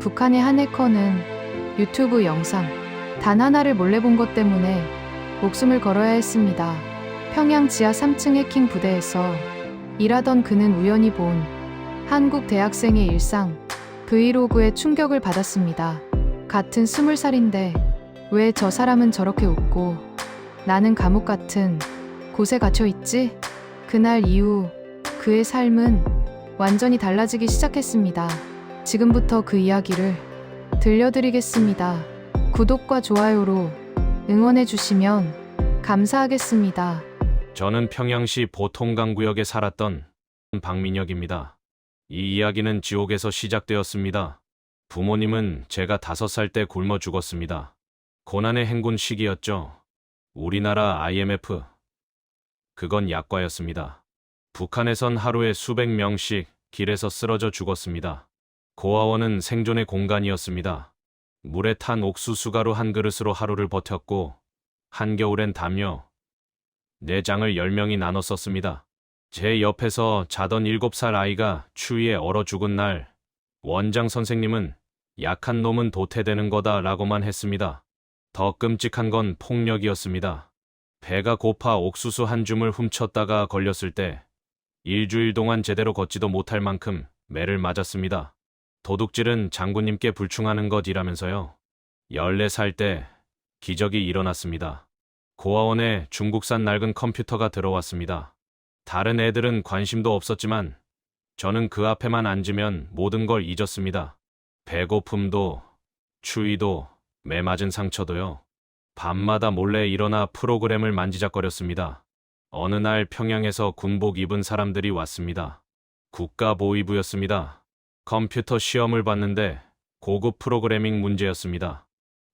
북한의 한 해커는 유튜브 영상 단 하나를 몰래 본 것 때문에 목숨을 걸어야 했습니다. 평양 지하 3층 해킹 부대에서 일하던 그는 우연히 본 한국 대학생의 일상 브이로그에 충격을 받았습니다. 같은 스물 살인데 왜 저 사람은 저렇게 웃고 나는 감옥 같은 곳에 갇혀 있지? 그날 이후 그의 삶은 완전히 달라지기 시작했습니다. 지금부터 그 이야기를 들려드리겠습니다. 구독과 좋아요로 응원해 주시면 감사하겠습니다. 저는 평양시 보통강 구역에 살았던 박민혁입니다. 이 이야기는 지옥에서 시작되었습니다. 부모님은 제가 다섯 살 때 굶어 죽었습니다. 고난의 행군 시기였죠. 우리나라 IMF. 그건 약과였습니다. 북한에선 하루에 수백 명씩 길에서 쓰러져 죽었습니다. 고아원은 생존의 공간이었습니다. 물에 탄 옥수수 가루 한 그릇으로 하루를 버텼고, 한겨울엔 담요, 네 장을 열 명이 나눠 썼습니다. 제 옆에서 자던 일곱 살 아이가 추위에 얼어 죽은 날, 원장 선생님은 약한 놈은 도태되는 거다 라고만 했습니다. 더 끔찍한 건 폭력이었습니다. 배가 고파 옥수수 한 줌을 훔쳤다가 걸렸을 때, 일주일 동안 제대로 걷지도 못할 만큼 매를 맞았습니다. 도둑질은 장군님께 불충하는 것이라면서요. 14살 때 기적이 일어났습니다. 고아원에 중국산 낡은 컴퓨터가 들어왔습니다. 다른 애들은 관심도 없었지만 저는 그 앞에만 앉으면 모든 걸 잊었습니다. 배고픔도, 추위도, 매 맞은 상처도요. 밤마다 몰래 일어나 프로그램을 만지작거렸습니다. 어느 날 평양에서 군복 입은 사람들이 왔습니다. 국가보위부였습니다. 컴퓨터 시험을 봤는데 고급 프로그래밍 문제였습니다.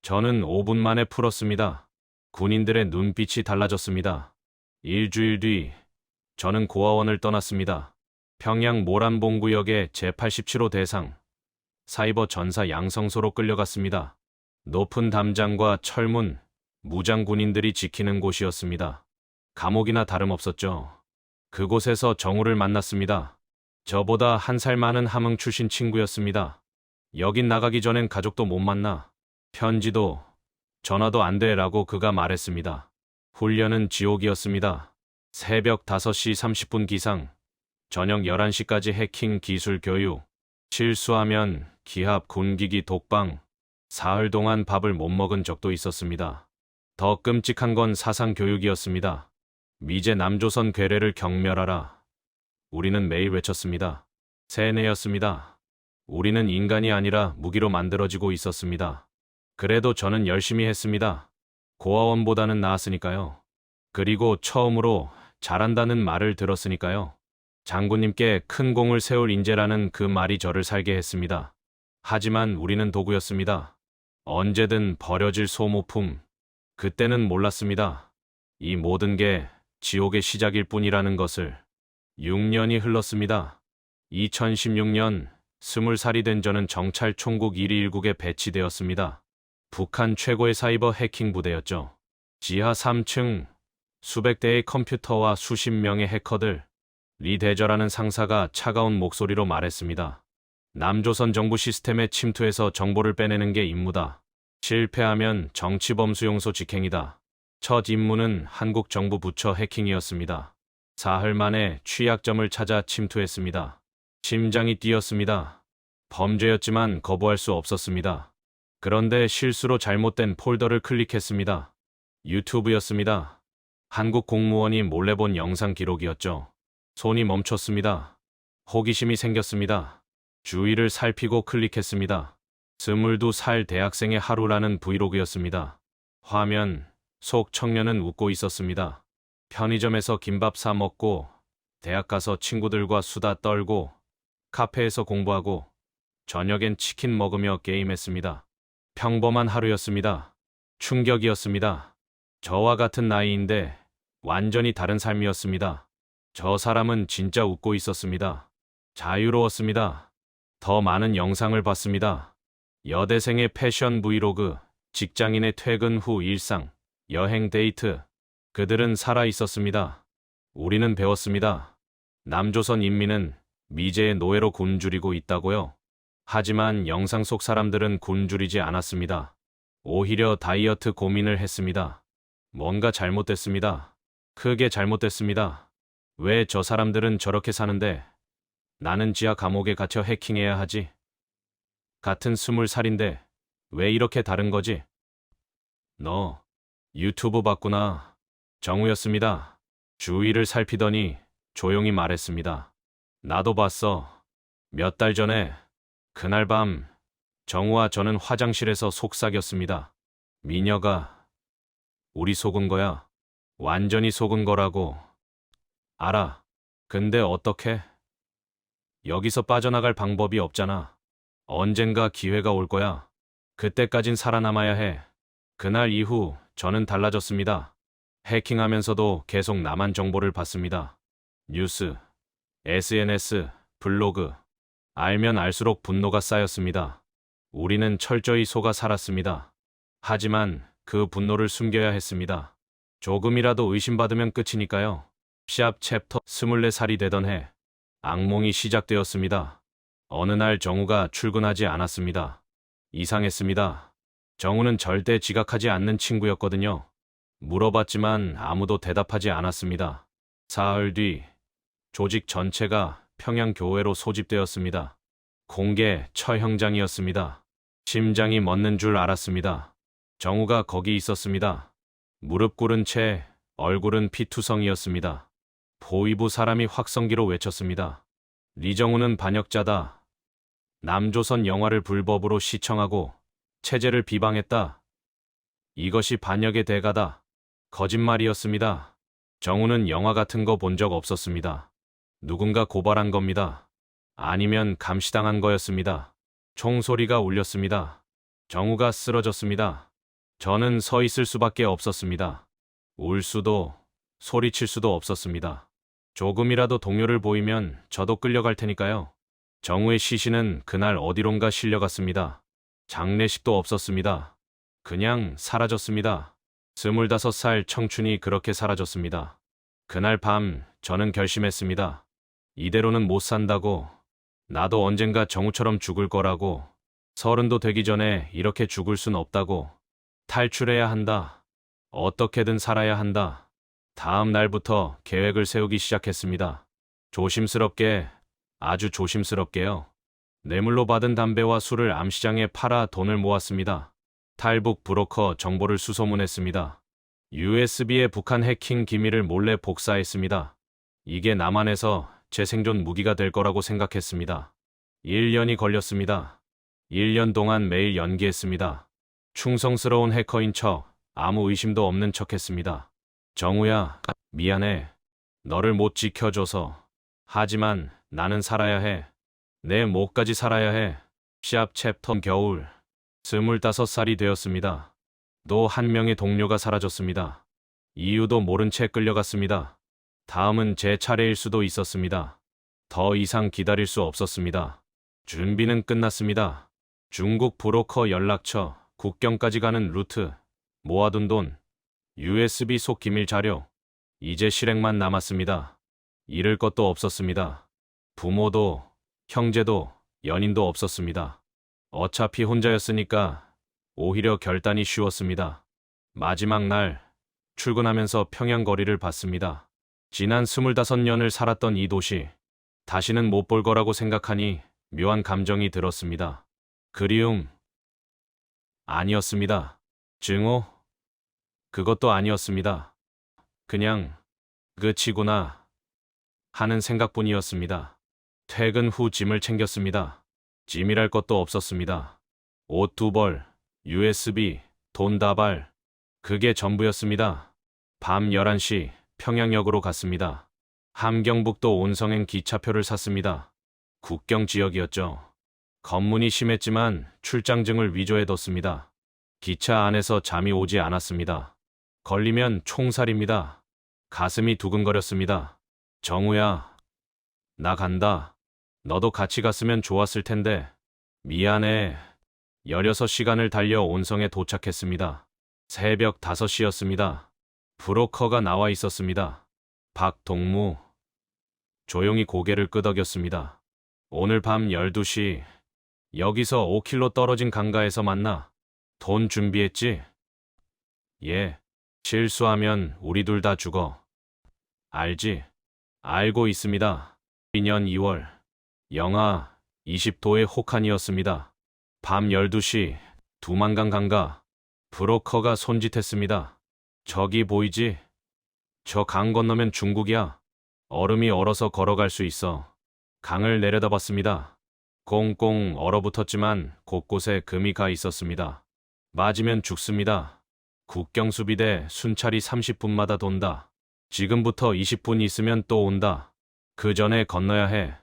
저는 5분 만에 풀었습니다. 군인들의 눈빛이 달라졌습니다. 일주일 뒤, 저는 고아원을 떠났습니다. 평양 모란봉구역의 제87호 대상, 사이버 전사 양성소로 끌려갔습니다. 높은 담장과 철문, 무장 군인들이 지키는 곳이었습니다. 감옥이나 다름없었죠. 그곳에서 정우를 만났습니다. 저보다 한 살 많은 함흥 출신 친구였습니다. 여긴 나가기 전엔 가족도 못 만나. 편지도, 전화도 안 돼라고 그가 말했습니다. 훈련은 지옥이었습니다. 새벽 5시 30분 기상, 저녁 11시까지 해킹 기술 교육, 실수하면 기합 군기기 독방, 사흘 동안 밥을 못 먹은 적도 있었습니다. 더 끔찍한 건 사상 교육이었습니다. 미제 남조선 괴뢰를 경멸하라. 우리는 매일 외쳤습니다. 세뇌였습니다. 우리는 인간이 아니라 무기로 만들어지고 있었습니다. 그래도 저는 열심히 했습니다. 고아원보다는 나았으니까요. 그리고 처음으로 잘한다는 말을 들었으니까요. 장군님께 큰 공을 세울 인재라는 그 말이 저를 살게 했습니다. 하지만 우리는 도구였습니다. 언제든 버려질 소모품. 그때는 몰랐습니다. 이 모든 게 지옥의 시작일 뿐이라는 것을. 6년이 흘렀습니다. 2016년 20살이 된 저는 정찰 총국 1위 1국에 배치되었습니다. 북한 최고의 사이버 해킹 부대였죠. 지하 3층 수백 대의 컴퓨터와 수십 명의 해커들. 리 대저라는 상사가 차가운 목소리로 말했습니다. 남조선 정부 시스템에 침투해서 정보를 빼내는 게 임무다. 실패하면 정치범 수용소 직행이다. 첫 임무는 한국 정부 부처 해킹이었습니다. 사흘 만에 취약점을 찾아 침투했습니다. 심장이 뛰었습니다. 범죄였지만 거부할 수 없었습니다. 그런데 실수로 잘못된 폴더를 클릭했습니다. 유튜브였습니다. 한국 공무원이 몰래 본 영상 기록이었죠. 손이 멈췄습니다. 호기심이 생겼습니다. 주위를 살피고 클릭했습니다. 스물두 살 대학생의 하루라는 브이로그였습니다. 화면, 속 청년은 웃고 있었습니다. 편의점에서 김밥 사 먹고, 대학 가서 친구들과 수다 떨고, 카페에서 공부하고, 저녁엔 치킨 먹으며 게임했습니다. 평범한 하루였습니다. 충격이었습니다. 저와 같은 나이인데 완전히 다른 삶이었습니다. 저 사람은 진짜 웃고 있었습니다. 자유로웠습니다. 더 많은 영상을 봤습니다. 여대생의 패션 브이로그, 직장인의 퇴근 후 일상, 여행 데이트. 그들은 살아 있었습니다. 우리는 배웠습니다. 남조선 인민은 미제의 노예로 굶주리고 있다고요. 하지만 영상 속 사람들은 굶주리지 않았습니다. 오히려 다이어트 고민을 했습니다. 뭔가 잘못됐습니다. 크게 잘못됐습니다. 왜 저 사람들은 저렇게 사는데 나는 지하 감옥에 갇혀 해킹해야 하지? 같은 스물 살인데 왜 이렇게 다른 거지? 너 유튜브 봤구나. 정우였습니다. 주위를 살피더니 조용히 말했습니다. 나도 봤어. 몇 달 전에 그날 밤 정우와 저는 화장실에서 속삭였습니다. 미녀가 우리 속은 거야. 완전히 속은 거라고. 알아. 근데 어떻게? 여기서 빠져나갈 방법이 없잖아. 언젠가 기회가 올 거야. 그때까진 살아남아야 해. 그날 이후 저는 달라졌습니다. 해킹하면서도 계속 남한 정보를 받습니다. 뉴스, SNS, 블로그. 알면 알수록 분노가 쌓였습니다. 우리는 철저히 속아 살았습니다. 하지만 그 분노를 숨겨야 했습니다. 조금이라도 의심받으면 끝이니까요. 시합 챕터 24살이 되던 해, 악몽이 시작되었습니다. 어느 날 정우가 출근하지 않았습니다. 이상했습니다. 정우는 절대 지각하지 않는 친구였거든요. 물어봤지만 아무도 대답하지 않았습니다. 사흘 뒤, 조직 전체가 평양교회로 소집되었습니다. 공개 처형장이었습니다. 심장이 멎는 줄 알았습니다. 정우가 거기 있었습니다. 무릎 꿇은 채 얼굴은 피투성이었습니다. 보이부 사람이 확성기로 외쳤습니다. 리정우는 반역자다. 남조선 영화를 불법으로 시청하고 체제를 비방했다. 이것이 반역의 대가다. 거짓말이었습니다. 정우는 영화 같은 거 본 적 없었습니다. 누군가 고발한 겁니다. 아니면 감시당한 거였습니다. 총소리가 울렸습니다. 정우가 쓰러졌습니다. 저는 서 있을 수밖에 없었습니다. 울 수도, 소리칠 수도 없었습니다. 조금이라도 동료를 보이면 저도 끌려갈 테니까요. 정우의 시신은 그날 어디론가 실려갔습니다. 장례식도 없었습니다. 그냥 사라졌습니다. 스물다섯 살 청춘이 그렇게 사라졌습니다. 그날 밤 저는 결심했습니다. 이대로는 못 산다고. 나도 언젠가 정우처럼 죽을 거라고. 서른도 되기 전에 이렇게 죽을 순 없다고. 탈출해야 한다. 어떻게든 살아야 한다. 다음 날부터 계획을 세우기 시작했습니다. 조심스럽게, 아주 조심스럽게요. 뇌물로 받은 담배와 술을 암시장에 팔아 돈을 모았습니다. 탈북 브로커 정보를 수소문했습니다. USB에 북한 해킹 기밀을 몰래 복사했습니다. 이게 남한에서 제 생존 무기가 될 거라고 생각했습니다. 1년이 걸렸습니다. 1년 동안 매일 연기했습니다. 충성스러운 해커인 척, 아무 의심도 없는 척 했습니다. 정우야, 미안해. 너를 못 지켜줘서. 하지만 나는 살아야 해. 내 목까지 살아야 해. 시합 챕터 겨울. 스물다섯 살이 되었습니다. 또 한 명의 동료가 사라졌습니다. 이유도 모른 채 끌려갔습니다. 다음은 제 차례일 수도 있었습니다. 더 이상 기다릴 수 없었습니다. 준비는 끝났습니다. 중국 브로커 연락처, 국경까지 가는 루트, 모아둔 돈, USB 속 기밀 자료, 이제 실행만 남았습니다. 잃을 것도 없었습니다. 부모도, 형제도, 연인도 없었습니다. 어차피 혼자였으니까 오히려 결단이 쉬웠습니다. 마지막 날 출근하면서 평양 거리를 봤습니다. 지난 25년을 살았던 이 도시 다시는 못 볼 거라고 생각하니 묘한 감정이 들었습니다. 그리움 아니었습니다. 증오 그것도 아니었습니다. 그냥 끝이구나 하는 생각뿐이었습니다. 퇴근 후 짐을 챙겼습니다. 짐이랄 것도 없었습니다. 옷 두 벌, USB, 돈 다발. 그게 전부였습니다. 밤 11시 평양역으로 갔습니다. 함경북도 온성행 기차표를 샀습니다. 국경 지역이었죠. 검문이 심했지만 출장증을 위조해뒀습니다. 기차 안에서 잠이 오지 않았습니다. 걸리면 총살입니다. 가슴이 두근거렸습니다. 정우야, 나 간다. 너도 같이 갔으면 좋았을 텐데. 미안해. 16시간을 달려 온성에 도착했습니다. 새벽 5시였습니다. 브로커가 나와 있었습니다. 박동무. 조용히 고개를 끄덕였습니다. 오늘 밤 12시 여기서 5킬로 떨어진 강가에서 만나. 돈 준비했지? 예. 실수하면 우리 둘 다 죽어. 알지? 알고 있습니다. 2년 2월. 영하 20도의 혹한이었습니다. 밤 12시 두만강 강가. 브로커가 손짓했습니다. 저기 보이지? 저 강 건너면 중국이야. 얼음이 얼어서 걸어갈 수 있어. 강을 내려다봤습니다. 꽁꽁 얼어붙었지만 곳곳에 금이 가 있었습니다. 맞으면 죽습니다. 국경수비대 순찰이 30분마다 돈다. 지금부터 20분 있으면 또 온다. 그 전에 건너야 해.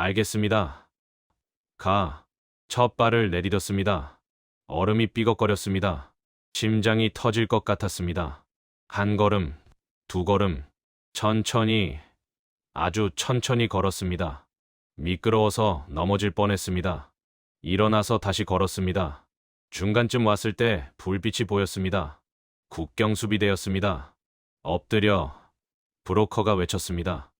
알겠습니다. 가. 첫 발을 내디뎠습니다. 얼음이 삐걱거렸습니다. 심장이 터질 것 같았습니다. 한 걸음, 두 걸음, 천천히, 아주 천천히 걸었습니다. 미끄러워서 넘어질 뻔했습니다. 일어나서 다시 걸었습니다. 중간쯤 왔을 때 불빛이 보였습니다. 국경수비대였습니다. 엎드려, 브로커가 외쳤습니다.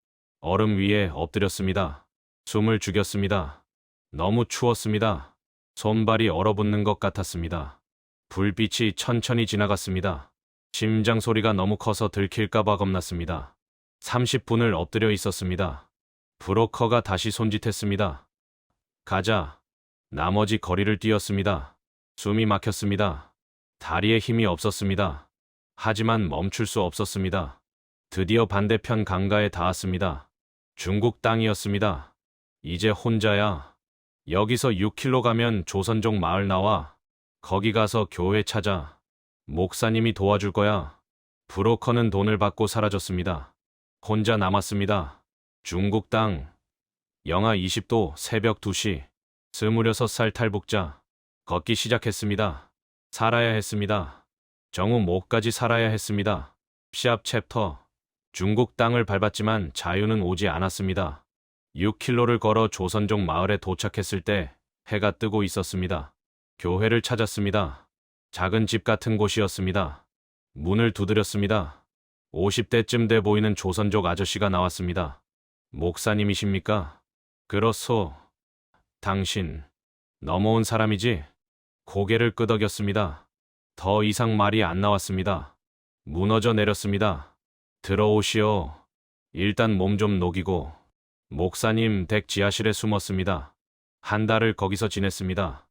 얼음 위에 엎드렸습니다. 숨을 죽였습니다. 너무 추웠습니다. 손발이 얼어붙는 것 같았습니다. 불빛이 천천히 지나갔습니다. 심장 소리가 너무 커서 들킬까봐 겁났습니다. 30분을 엎드려 있었습니다. 브로커가 다시 손짓했습니다. 가자. 나머지 거리를 뛰었습니다. 숨이 막혔습니다. 다리에 힘이 없었습니다. 하지만 멈출 수 없었습니다. 드디어 반대편 강가에 닿았습니다. 중국 땅이었습니다. 이제 혼자야. 여기서 6킬로 가면 조선족 마을 나와. 거기 가서 교회 찾아. 목사님이 도와줄 거야. 브로커는 돈을 받고 사라졌습니다. 혼자 남았습니다. 중국 땅. 영하 20도 새벽 2시. 26살 탈북자. 걷기 시작했습니다. 살아야 했습니다. 정우 목까지 살아야 했습니다. 시합 챕터. 중국 땅을 밟았지만 자유는 오지 않았습니다. 6킬로를 걸어 조선족 마을에 도착했을 때 해가 뜨고 있었습니다. 교회를 찾았습니다. 작은 집 같은 곳이었습니다. 문을 두드렸습니다. 50대쯤 돼 보이는 조선족 아저씨가 나왔습니다. 목사님이십니까? 그렇소. 당신, 넘어온 사람이지? 고개를 끄덕였습니다. 더 이상 말이 안 나왔습니다. 무너져 내렸습니다. 들어오시오. 일단 몸 좀 녹이고. 목사님 댁 지하실에 숨었습니다. 한 달을 거기서 지냈습니다.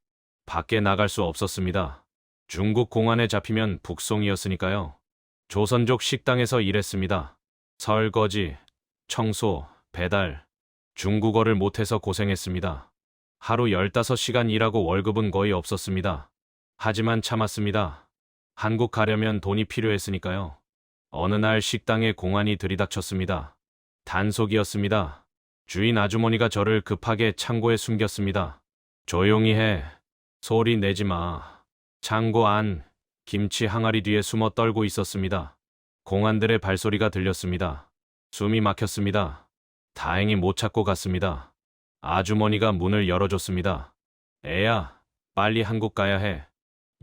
밖에 나갈 수 없었습니다. 중국 공안에 잡히면 북송이었으니까요. 조선족 식당에서 일했습니다. 설거지, 청소, 배달. 중국어를 못해서 고생했습니다. 하루 15시간 일하고 월급은 거의 없었습니다. 하지만 참았습니다. 한국 가려면 돈이 필요했으니까요. 어느 날 식당에 공안이 들이닥쳤습니다. 단속이었습니다. 주인 아주머니가 저를 급하게 창고에 숨겼습니다. 조용히 해. 소리 내지 마. 창고 안, 김치 항아리 뒤에 숨어 떨고 있었습니다. 공안들의 발소리가 들렸습니다. 숨이 막혔습니다. 다행히 못 찾고 갔습니다. 아주머니가 문을 열어줬습니다. 애야, 빨리 한국 가야 해.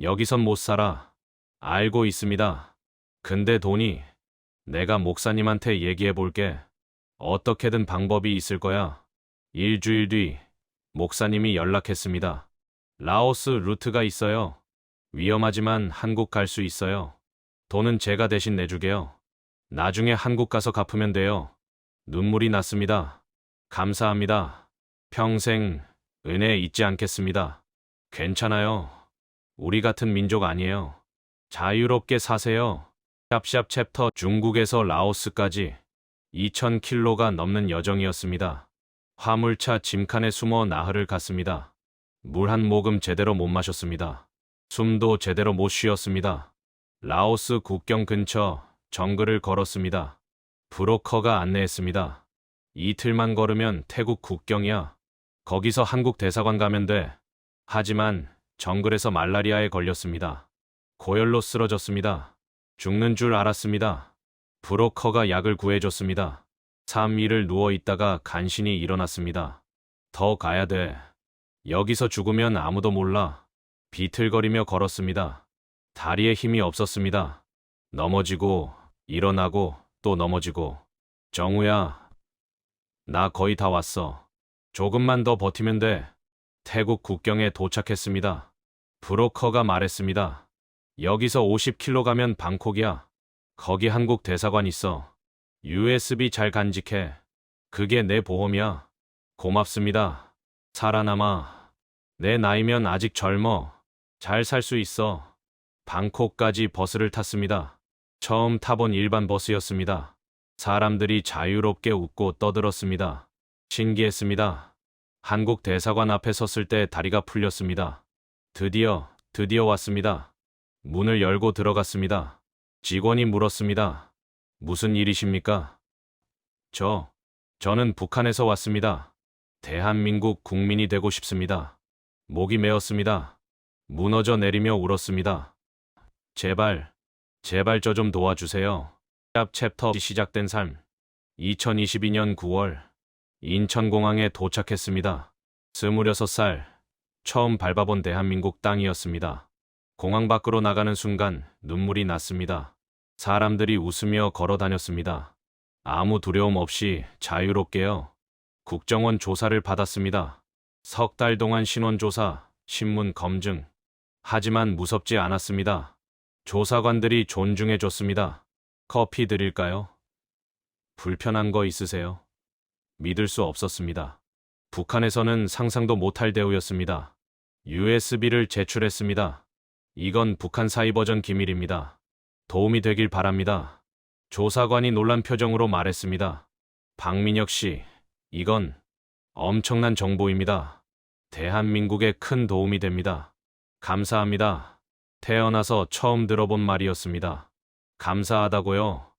여기선 못 살아. 알고 있습니다. 근데 돈이 내가 목사님한테 얘기해 볼게. 어떻게든 방법이 있을 거야. 일주일 뒤 목사님이 연락했습니다. 라오스 루트가 있어요. 위험하지만 한국 갈 수 있어요. 돈은 제가 대신 내주게요. 나중에 한국 가서 갚으면 돼요. 눈물이 났습니다. 감사합니다. 평생 은혜 잊지 않겠습니다. 괜찮아요. 우리 같은 민족 아니에요. 자유롭게 사세요. 샵샵 챕터 중국에서 라오스까지 2,000킬로가 넘는 여정이었습니다. 화물차 짐칸에 숨어 나흘을 갔습니다. 물 한 모금 제대로 못 마셨습니다. 숨도 제대로 못 쉬었습니다. 라오스 국경 근처 정글을 걸었습니다. 브로커가 안내했습니다. 이틀만 걸으면 태국 국경이야. 거기서 한국 대사관 가면 돼. 하지만 정글에서 말라리아에 걸렸습니다. 고열로 쓰러졌습니다. 죽는 줄 알았습니다. 브로커가 약을 구해줬습니다. 3일을 누워 있다가 간신히 일어났습니다. 더 가야 돼. 여기서 죽으면 아무도 몰라. 비틀거리며 걸었습니다. 다리에 힘이 없었습니다. 넘어지고, 일어나고, 또 넘어지고. 정우야, 나 거의 다 왔어. 조금만 더 버티면 돼. 태국 국경에 도착했습니다. 브로커가 말했습니다. 여기서 50킬로 가면 방콕이야. 거기 한국 대사관 있어. USB 잘 간직해. 그게 내 보험이야. 고맙습니다. 살아남아. 내 나이면 아직 젊어. 잘 살 수 있어. 방콕까지 버스를 탔습니다. 처음 타본 일반 버스였습니다. 사람들이 자유롭게 웃고 떠들었습니다. 신기했습니다. 한국 대사관 앞에 섰을 때 다리가 풀렸습니다. 드디어, 드디어 왔습니다. 문을 열고 들어갔습니다. 직원이 물었습니다. 무슨 일이십니까? 저, 저는 북한에서 왔습니다. 대한민국 국민이 되고 싶습니다. 목이 메었습니다. 무너져 내리며 울었습니다. 제발, 제발 저 좀 도와주세요. 샵 챕터 시작된 삶. 2022년 9월, 인천공항에 도착했습니다. 26살, 처음 밟아본 대한민국 땅이었습니다. 공항 밖으로 나가는 순간 눈물이 났습니다. 사람들이 웃으며 걸어 다녔습니다. 아무 두려움 없이 자유롭게요. 국정원 조사를 받았습니다. 석 달 동안 신원조사, 신문 검증. 하지만 무섭지 않았습니다. 조사관들이 존중해 줬습니다. 커피 드릴까요? 불편한 거 있으세요? 믿을 수 없었습니다. 북한에서는 상상도 못할 대우였습니다. USB를 제출했습니다. 이건 북한 사이버전 기밀입니다. 도움이 되길 바랍니다. 조사관이 놀란 표정으로 말했습니다. 박민혁 씨, 이건 엄청난 정보입니다. 대한민국에 큰 도움이 됩니다. 감사합니다. 태어나서 처음 들어본 말이었습니다. 감사하다고요.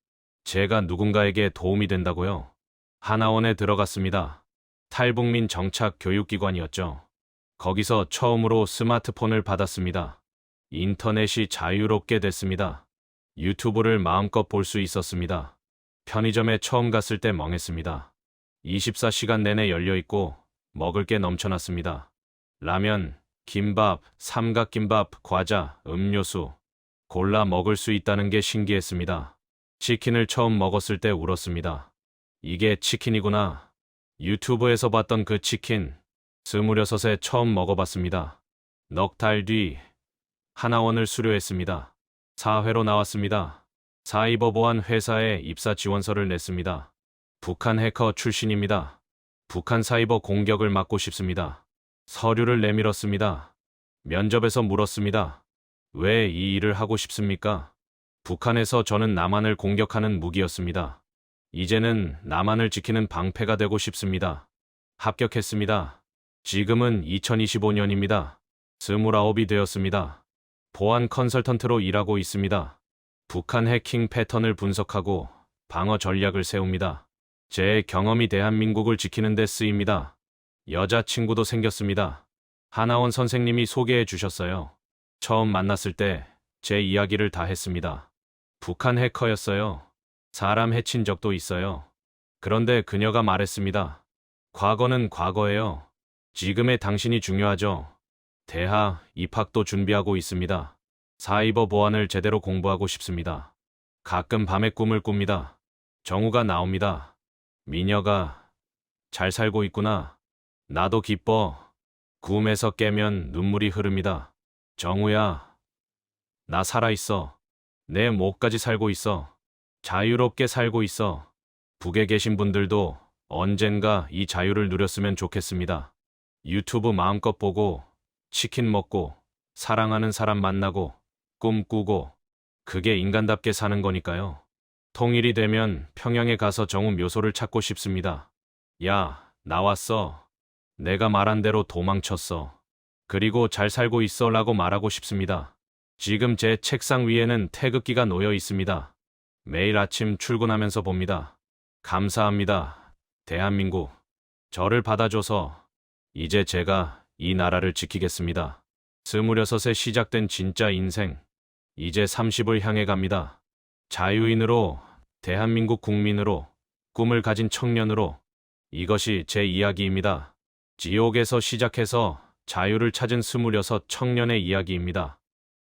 제가 누군가에게 도움이 된다고요. 하나원에 들어갔습니다. 탈북민 정착 교육기관이었죠. 거기서 처음으로 스마트폰을 받았습니다. 인터넷이 자유롭게 됐습니다. 유튜브를 마음껏 볼 수 있었습니다. 편의점에 처음 갔을 때 멍했습니다. 24시간 내내 열려 있고 먹을 게 넘쳐났습니다. 라면, 김밥, 삼각김밥, 과자, 음료수. 골라 먹을 수 있다는 게 신기했습니다. 치킨을 처음 먹었을 때 울었습니다. 이게 치킨이구나. 유튜브에서 봤던 그 치킨. 스물여섯에 처음 먹어봤습니다. 넉 달 뒤 하나원을 수료했습니다. 사회로 나왔습니다. 사이버 보안 회사에 입사 지원서를 냈습니다. 북한 해커 출신입니다. 북한 사이버 공격을 막고 싶습니다. 서류를 내밀었습니다. 면접에서 물었습니다. 왜 이 일을 하고 싶습니까? 북한에서 저는 남한을 공격하는 무기였습니다. 이제는 남한을 지키는 방패가 되고 싶습니다. 합격했습니다. 지금은 2025년입니다. 29이 되었습니다. 보안 컨설턴트로 일하고 있습니다. 북한 해킹 패턴을 분석하고 방어 전략을 세웁니다. 제 경험이 대한민국을 지키는 데 쓰입니다. 여자친구도 생겼습니다. 하나원 선생님이 소개해 주셨어요. 처음 만났을 때 제 이야기를 다 했습니다. 북한 해커였어요. 사람 해친 적도 있어요. 그런데 그녀가 말했습니다. 과거는 과거예요. 지금의 당신이 중요하죠. 대하 입학도 준비하고 있습니다. 사이버 보안을 제대로 공부하고 싶습니다. 가끔 밤에 꿈을 꿉니다. 정우가 나옵니다. 미녀가 잘 살고 있구나. 나도 기뻐. 꿈에서 깨면 눈물이 흐릅니다. 정우야, 나 살아있어. 내 목까지 살고 있어. 자유롭게 살고 있어. 북에 계신 분들도 언젠가 이 자유를 누렸으면 좋겠습니다. 유튜브 마음껏 보고, 치킨 먹고, 사랑하는 사람 만나고, 꿈꾸고, 그게 인간답게 사는 거니까요. 통일이 되면 평양에 가서 정우 묘소를 찾고 싶습니다. 야, 나왔어. 내가 말한 대로 도망쳤어. 그리고 잘 살고 있어 라고 말하고 싶습니다. 지금 제 책상 위에는 태극기가 놓여 있습니다. 매일 아침 출근하면서 봅니다. 감사합니다. 대한민국. 저를 받아줘서 이제 제가 이 나라를 지키겠습니다. 스물여섯에 시작된 진짜 인생. 이제 30을 향해 갑니다. 자유인으로, 대한민국 국민으로, 꿈을 가진 청년으로. 이것이 제 이야기입니다. 지옥에서 시작해서 자유를 찾은 스물여섯 청년의 이야기입니다.